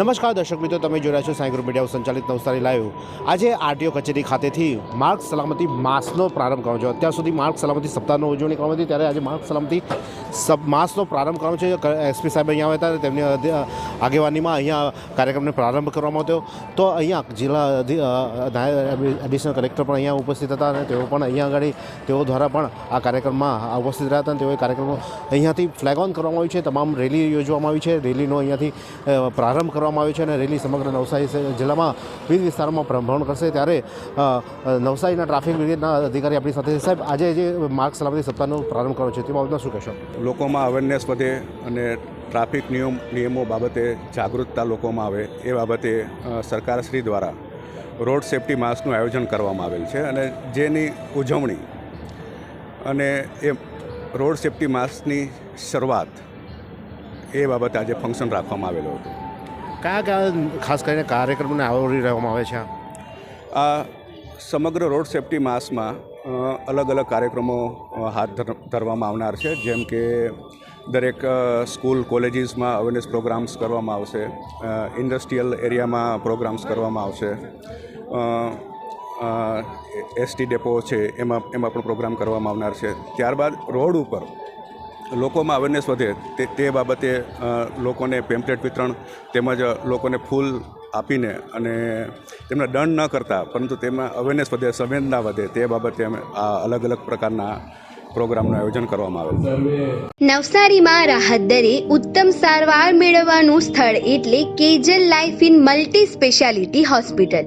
નમસ્કાર દર્શક મિત્રો, તમે જોઈ રહ્યા છો સાંઈ ગ્રુપ મીડિયા સંચાલિત નવસારી લાઈવ. આજે આરટીઓ કચેરી ખાતેથી માર્ગ સલામતી માસનો પ્રારંભ કરવાનો છે. અત્યાર સુધી માર્ગ સલામતી સપ્તાહનો ઉજવણી કરવામાં હતી, ત્યારે આજે માર્ગ સલામતી સબ માસનો પ્રારંભ કરવાનો છે. એસપી સાહેબ અહીંયા આવ્યા હતા તેમની આગેવાનીમાં અહીંયા કાર્યક્રમને પ્રારંભ કરવામાં આવ્યો તો અહીંયા જિલ્લા એડિશનલ કલેક્ટર પણ અહીંયા ઉપસ્થિત હતા, અને તેઓ પણ અહીંયા આગળ, તેઓ દ્વારા પણ આ કાર્યક્રમમાં ઉપસ્થિત રહ્યા હતા, અને તેઓએ કાર્યક્રમો અહીંયાથી ફ્લેગ ઓન કરવામાં આવ્યું છે. તમામ રેલી યોજવામાં આવી છે. રેલીનો અહીંયાથી પ્રારંભ કરવામાં આવ્યો છે અને રેલી સમગ્ર નવસારી જિલ્લામાં વિવિધ વિસ્તારોમાં ભ્રમણ કરશે ત્યારે નવસારીના ટ્રાફિક બ્રિગેડના અધિકારી આપણી સાથે સાહેબ, આજે જે માર્ગ સલામતી સપ્તાહનો પ્રારંભ કર્યો છે, તે બાબતમાં શું કહેશો? લોકોમાં અવેરનેસ વધે અને ટ્રાફિક નિયમ, નિયમો બાબતે જાગૃતતા લોકોમાં આવે એ બાબતે સરકારશ્રી દ્વારા રોડ સેફટી માસનું આયોજન કરવામાં આવેલ છે અને જેની ઉજવણી અને એ રોડ સેફટી માસની શરૂઆત એ બાબતે આજે ફંક્શન રાખવામાં આવેલું હતું. કયા કયા ખાસ કરીને કાર્યક્રમને આવરી રહેવામાં આવે છે? આ સમગ્ર રોડ સેફટી માસમાં અલગ અલગ કાર્યક્રમો હાથ ધર- ધરવામાં આવનાર છે. જેમ કે, દરેક સ્કૂલ, કોલેજીસમાં અવેરનેસ પ્રોગ્રામ્સ કરવામાં આવશે. ઇન્ડસ્ટ્રીયલ એરિયામાં પ્રોગ્રામ્સ કરવામાં આવશે. એસટી ડેપો છે, એમાં એમાં પણ પ્રોગ્રામ કરવામાં આવનાર છે. ત્યારબાદ રોડ ઉપર લોકોમાં અવેરનેસ વધે તે તે બાબતે લોકોને પેમ્પલેટ વિતરણ તેમજ લોકોને ફૂલ આપીને અને તેમને દંડ ન કરતા, પરંતુ તેમાં અવેરનેસ વધે, સંવેદના વધે તે બાબતે અમે આ અલગ અલગ પ્રકારના પ્રોગ્રામનું આયોજન કરવામાં આવેલ છે. નવસારીમાં રાહત દરે ઉત્તમ સારવાર મેળવવાનું સ્થળ એટલે Kejal life in multi speciality hospital.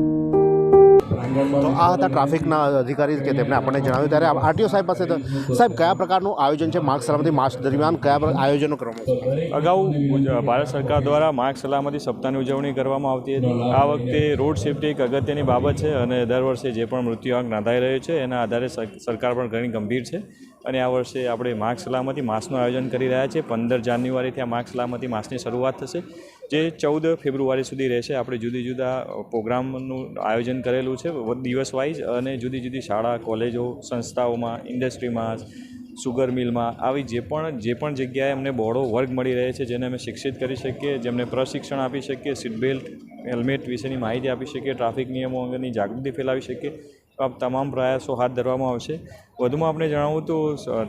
તો આ હતા ટ્રાફિકના અધિકારી કે તેમણે આપણને જણાવ્યું. ત્યારે આરટીઓ સાહેબ પાસે સાહેબ કયા પ્રકારનું આયોજન છે માર્ગ સલામતી માર્ચ દરમિયાન? કયા આયોજનો કરવામાં છે અગાઉ ભારત સરકાર દ્વારા માર્ગ સલામતી સપ્તાહની ઉજવણી કરવામાં આવતી હતી. આ વખતે રોડ સેફટી એક અગત્યની બાબત છે અને દર વર્ષે જે પણ મૃત્યુઆંક નોંધાઈ રહ્યો છે, એના આધારે સર- સરકાર પણ ઘણી ગંભીર છે. અને આ વર્ષે આપણે માર્ગ સલામતી માસનું આયોજન કરી રહ્યા છીએ. પંદર જાન્યુઆરીથી આ માર્ગ સલામતી માસની શરૂઆત થશે. જે ચૌદ ફેબ્રુઆરી સુધી રહેશે. આપણે જુદી જુદા પ્રોગ્રામનું આયોજન કરેલું છે દિવસ વાઇઝ અને જુદી જુદી શાળા, કોલેજો, સંસ્થાઓમાં, ઇન્ડસ્ટ્રીમાં, સુગર મિલમાં, આવી જે પણ જે પણ જગ્યાએ અમને બહોળો વર્ગ મળી રહે છે, જેને અમે શિક્ષિત કરી શકીએ, જેમને પ્રશિક્ષણ આપી શકીએ, સીટ બેલ્ટ, હેલ્મેટ વિશેની માહિતી આપી શકીએ, ટ્રાફિક નિયમો અંગેની જાગૃતિ ફેલાવી શકીએ તમામ પ્રયાસો હાથ ધરવામાં આવશે. વધુમાં આપણે જણાવું તો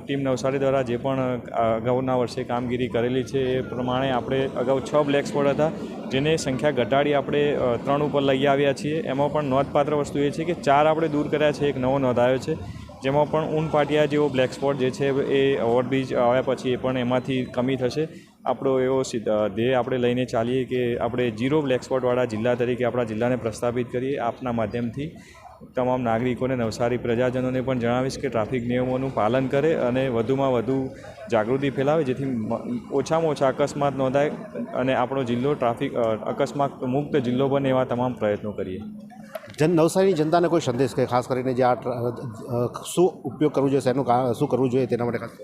ટીમ નવસારી દ્વારા જે પણ અગાઉના વર્ષે કામગીરી કરેલી છે એ પ્રમાણે આપણે અગાઉ છ બ્લેક સ્પોટ હતા, જેને સંખ્યા ઘટાડી આપણે ત્રણ ઉપર લઈ આવ્યા છીએ. એમાં પણ નોંધપાત્ર વસ્તુ એ છે કે ચાર આપણે દૂર કર્યા છે, એક નવો નોંધાયો છે. જેમાં પણ ઊન પાટિયા જેવો બ્લેક સ્પોટ જે છે એ ઓવરબ્રિજ આવ્યા પછી એ પણ એમાંથી કમી થશે. આપણો એવો ધ્યેય આપણે લઈને ચાલીએ કે આપણે ઝીરો બ્લેક સ્પોટવાળા જિલ્લા તરીકે આપણા જિલ્લાને પ્રસ્થાપિત કરીએ આપના માધ્યમથી. તમામ નાગરિકોને નવસારી પ્રજાજનોને પણ જણાવીશ કે ટ્રાફિક નિયમોનું પાલન કરે અને વધુમાં વધુ જાગૃતિ ફેલાવે, જેથી ઓછામાં ઓછા અકસ્માત નોંધાય અને આપણો જિલ્લો ટ્રાફિક અકસ્માત મુક્ત જિલ્લો બને એવા તમામ પ્રયત્નો કરીએ. જન, નવસારીની જનતાને કોઈ સંદેશ કે ખાસ કરીને જે આ શું ઉપયોગ કરવું જોઈએ, શેનું શું કરવું જોઈએ તેના માટે ખાસ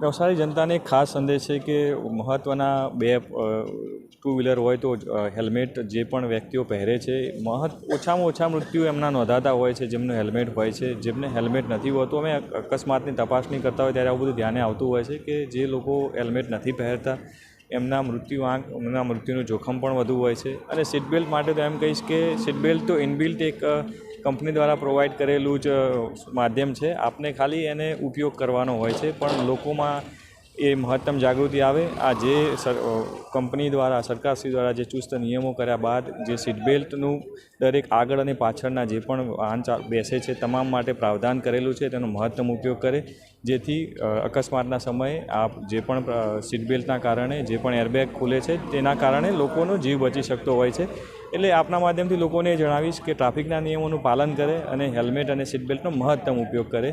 નવસારી જનતાને ખાસ સંદેશ છે કે મહત્ત્વના બે ટુ વ્હીલર હોય તો હેલ્મેટ જે પણ વ્યક્તિઓ પહેરે છે મહત ઓછામાં ઓછા મૃત્યુ એમના નોંધાતા હોય છે, જેમનું હેલ્મેટ હોય છે, જેમને હેલ્મેટ નથી હોતું અમે અકસ્માતની તપાસણી કરતા હોય ત્યારે આવું બધું ધ્યાને આવતું હોય છે કે જે લોકો હેલ્મેટ નથી પહેરતા, એમના મૃત્યુ આંક, એમના મૃત્યુનું જોખમ પણ વધુ હોય છે. અને સીટ બેલ્ટ માટે તો એમ કહીશ કે સીટ બેલ્ટ તો ઇનબિલ્ટ એક કંપની દ્વારા પ્રોવાઈડ કરેલું જ માધ્યમ છે. આપને ખાલી એને ઉપયોગ કરવાનો હોય છે, પણ લોકોમાં એ મહત્તમ જાગૃતિ આવે. આ જે કંપની દ્વારા, સરકારશ્રી દ્વારા જે ચુસ્ત નિયમો કર્યા બાદ જે સીટ બેલ્ટનું દરેક આગળ અને પાછળના જે પણ વાહન બેસે છે, તમામ માટે પ્રાવધાન કરેલું છે, તેનો મહત્તમ ઉપયોગ કરે. જેથી અકસ્માતના સમયે આ જે પણ સીટબેલ્ટના સીટ બેલ્ટના કારણે જે પણ એરબેગ ખુલે છે, તેના કારણે લોકોનો જીવ બચી શકતો હોય છે. એટલે આપના માધ્યમથી લોકોને જણાવીશ કે ટ્રાફિકના નિયમોનું પાલન કરે અને હેલ્મેટ અને સીટ બેલ્ટનો મહત્તમ ઉપયોગ કરે.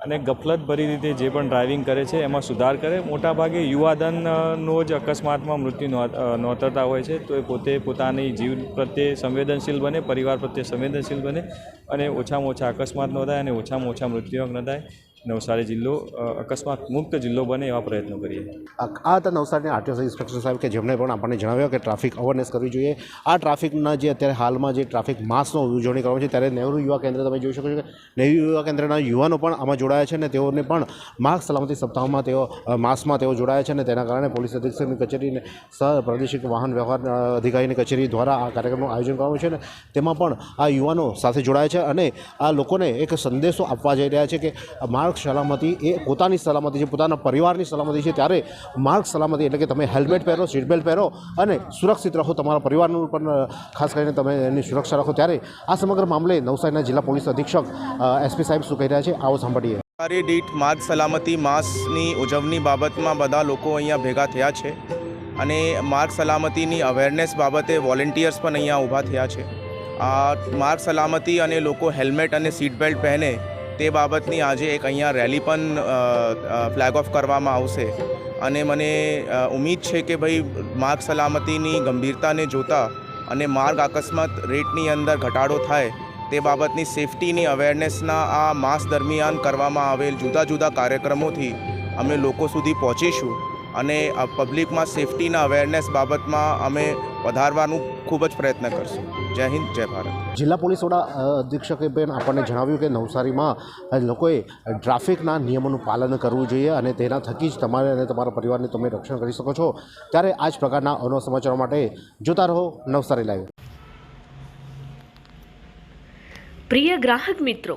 અને ગફલતભરી રીતે જે પણ ડ્રાઇવિંગ કરે છે, એમાં સુધાર કરે. મોટાભાગે યુવાધનનો જ અકસ્માતમાં મૃત્યુ નોંધ- નોંધાતા હોય છે. તો એ પોતે પોતાની જીવ પ્રત્યે સંવેદનશીલ બને, પરિવાર પ્રત્યે સંવેદનશીલ બને અને ઓછામાં ઓછા અકસ્માત નોંધાય અને ઓછામાં ઓછા મૃત્યુઆંક નોંધાય. નવસારી જિલ્લો અકસ્માત મુક્ત જિલ્લો બને એવા પ્રયત્નો કરીએ. આ હતા નવસારીના આરટીઓ ઇન્સ્પેક્ટર સાહેબ કે જેમણે પણ આપણને જણાવ્યું કે ટ્રાફિક અવેરનેસ કરવી જોઈએ. આ ટ્રાફિકના જે અત્યારે હાલમાં જે ટ્રાફિક માસનો ઉજવણી કરવામાં છે, ત્યારે નહેરુ યુવા કેન્દ્ર તમે જોઈ શકો છો કે નહેરુ યુવા કેન્દ્રના યુવાનો પણ આમાં જોડાયા છે અને તેઓને પણ માર્ગ સલામતી સપ્તાહમાં તેઓ માસમાં તેઓ જોડાયા છે અને તેના કારણે પોલીસ અધિક્ષકની કચેરીને સહ પ્રાદેશિક વાહન વ્યવહાર અધિકારીની કચેરી દ્વારા આ કાર્યક્રમનું આયોજન કરવામાં છે અને તેમાં પણ આ યુવાનો સાથે જોડાયા છે અને આ લોકોને એક સંદેશો આપવા જઈ રહ્યા છે કે માર્ગ સલામતી એ પોતાની સલામતી છે, પોતાના પરિવારની સલામતી છે. ત્યારે માર્ગ સલામતી એટલે કે તમે હેલ્મેટ પહેરો સીટ બેલ્ટ પહેરો અને સુરક્ષિત રહો તમારા પરિવારનું પણ ખાસ કરીને તમે એની સુરક્ષા રાખો. ત્યારે આ સમગ્ર મામલે નવસારીના જિલ્લા પોલીસ અધિક્ષક એસપી સાહેબ શું કહી રહ્યા છે? આવો સાંભળીએ. સરકારી દીઠ માર્ગ સલામતી માસની ઉજવણી બાબતમાં બધા લોકો અહીંયા ભેગા થયા છે અને માર્ગ સલામતીની અવેરનેસ બાબતે વોલેન્ટિયર્સ પણ અહીંયા ઊભા થયા છે. આ માર્ગ સલામતી અને લોકો હેલ્મેટ અને સીટ બેલ્ટ પહેરે તે બાબતની આજે એક અહીંયા રેલી પણ ફ્લેગ ઓફ કરવામાં આવશે. અને મને ઉમીદ છે કે ભાઈ માર્ગ સલામતીની ગંભીરતાને જોતા અને માર્ગ અકસ્માત રેટની અંદર ઘટાડો થાય, તે બાબતની સેફટીની અવેરનેસના આ માસ દરમિયાન કરવામાં આવેલ જુદા જુદા કાર્યક્રમોથી અમે લોકો સુધી પહોંચીશું. અને આ પબ્લિકમાં સેફટીના અવેરનેસ બાબતમાં અમે વધારવાનું ખૂબ જ પ્રયત્ન કરશું. જય હિન્દ જય ભારત. જિલ્લા પોલીસ વડા અધિક્ષકે બેન આપણને જણાવ્યું કે નવસારીમાં લોકોએ ટ્રાફિકના નિયમોનું પાલન કરવું જોઈએ અને તેના થકી જ તમારે અને તમારા પરિવારને તમે રક્ષણ કરી શકો છો. ત્યારે આ જ પ્રકારના અનો સમાચારો માટે જોતા રહો નવસારી લાઈવ. પ્રિય ગ્રાહક મિત્રો